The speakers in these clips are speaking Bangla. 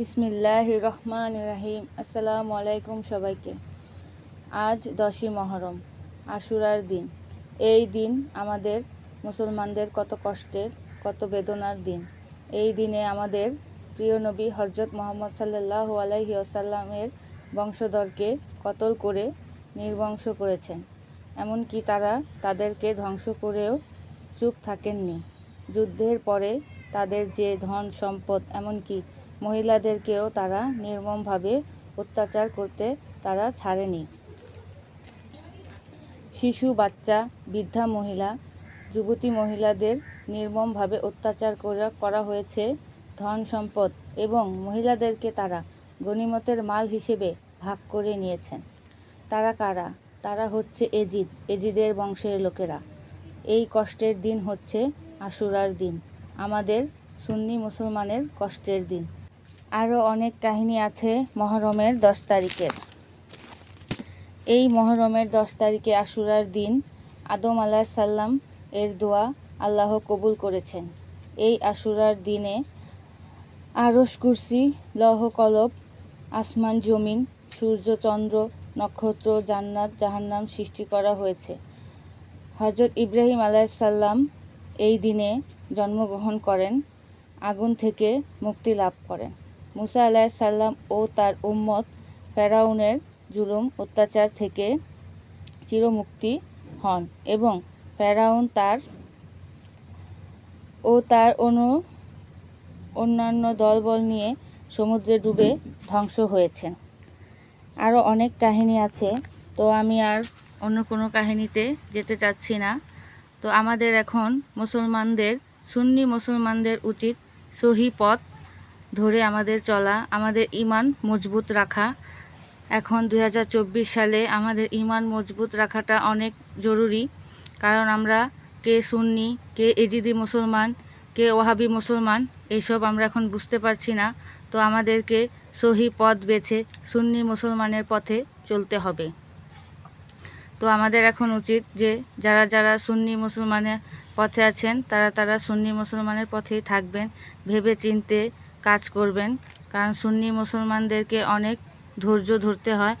বিসমিল্লাহ রহমান রাহিম। আসসালামু আলাইকুম সবাইকে। আজ দশই মহরম, আশুরার দিন। এই দিন আমাদের মুসলমানদের কত কষ্টের, কত বেদনার দিন। এই দিনে আমাদের প্রিয় নবী হজরত মোহাম্মদ সাল্লাহ আলাইহি আসাল্লামের বংশধরকে কতল করে নির্বংশ করেছেন। এমনকি তারা তাদেরকে ধ্বংস করেও চুপ থাকেননি। যুদ্ধের পরে তাদের যে ধন সম্পদ এমনকি মহিলাদেরকেও তারা নির্মমভাবে অত্যাচার করতে তারা ছাড়েনি। শিশু, বাচ্চা, বৃদ্ধা মহিলা, যুবতী মহিলাদের নির্মমভাবে অত্যাচার করা হয়েছে ধন সম্পদ এবং মহিলাদেরকে তারা গনিমতের মাল হিসেবে ভাগ করে নিয়েছেন। তারা কারা? তারা হচ্ছে এজিদ, এজিদের বংশের লোকেরা। এই কষ্টের দিন হচ্ছে আশুরার দিন, আমাদের সুন্নি মুসলমানের কষ্টের দিন। আরও অনেক কাহিনী আছে মহরমের দশ তারিখের। এই মহরমের দশ তারিখে আশুরার দিন আদম আলাহ সাল্লাম এর দোয়া আল্লাহ কবুল করেছেন। এই আশুরার দিনে আরস কুরসি, লৌহ কলব আসমান জমিন, সূর্য চন্দ্র, নক্ষত্র, জান্নাত, জাহান্নাম সৃষ্টি করা হয়েছে। হজরত ইব্রাহিম আলাইসাল্লাম এই দিনে জন্মগ্রহণ করেন, আগুন থেকে মুক্তি লাভ করেন। মুসা আলাইসাল্লাম ও তার উম্মত ফেরাউনের জুলুম, অত্যাচার থেকে চিরমুক্তি হন এবং ফেরাউন তার ও তার অনু অন্যান্য দলবল নিয়ে সমুদ্রে ডুবে ধ্বংস হয়েছেন। আরও অনেক কাহিনী আছে, তো আমি আর অন্য কোনো কাহিনীতে যেতে চাচ্ছি না। তো আমাদের এখন মুসলমানদের, সুন্নি মুসলমানদের উচিত সহি পথ ধরে আমাদের চলা, আমাদের ইমান মজবুত রাখা। এখন দু হাজার চব্বিশ সালে আমাদের ইমান মজবুত রাখাটা অনেক জরুরি। কারণ আমরা কে সুন্নি, কে এজিদি মুসলমান, কে ওহাবি মুসলমান এইসব আমরা এখন বুঝতে পারছি না। তো আমাদেরকে সহি পথ বেছে সুন্নি মুসলমানের পথে চলতে হবে। তো আমাদের এখন উচিত যে যারা যারা সুন্নি মুসলমানের পথে আছেন, তারা তারা সুন্নি মুসলমানের পথেই থাকবেন। ভেবে চিনতে কাজ করবেন। কারণ সুন্নি মুসলমানদেরকে অনেক ধৈর্য ধরতে হয়।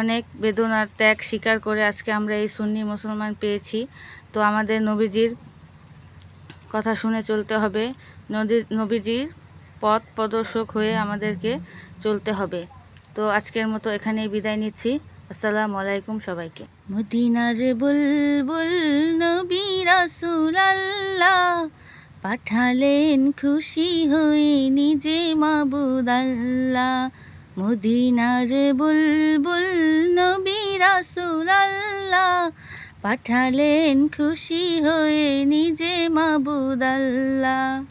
অনেক বেদনার ত্যাগ স্বীকার করে আজকে আমরা এই সুন্নি মুসলমান পেয়েছি। তো আমাদের নবীজির কথা শুনে চলতে হবে। নবীজির পথ প্রদর্শক হয়ে আমাদেরকে চলতে হবে। তো আজকের মতো এখানেই বিদায় নিচ্ছি। আসসালামু আলাইকুম সবাইকে। মদিনার বুলবুল নবী রাসূলুল্লাহ। পাঠালেন খুশি হয়ে নিজে মাবুদাল্লা মদিনার বুলবুল নবী সুরাল্লা পাঠালেন খুশি হয়ে নিজে মাবুদ আল্লাহ।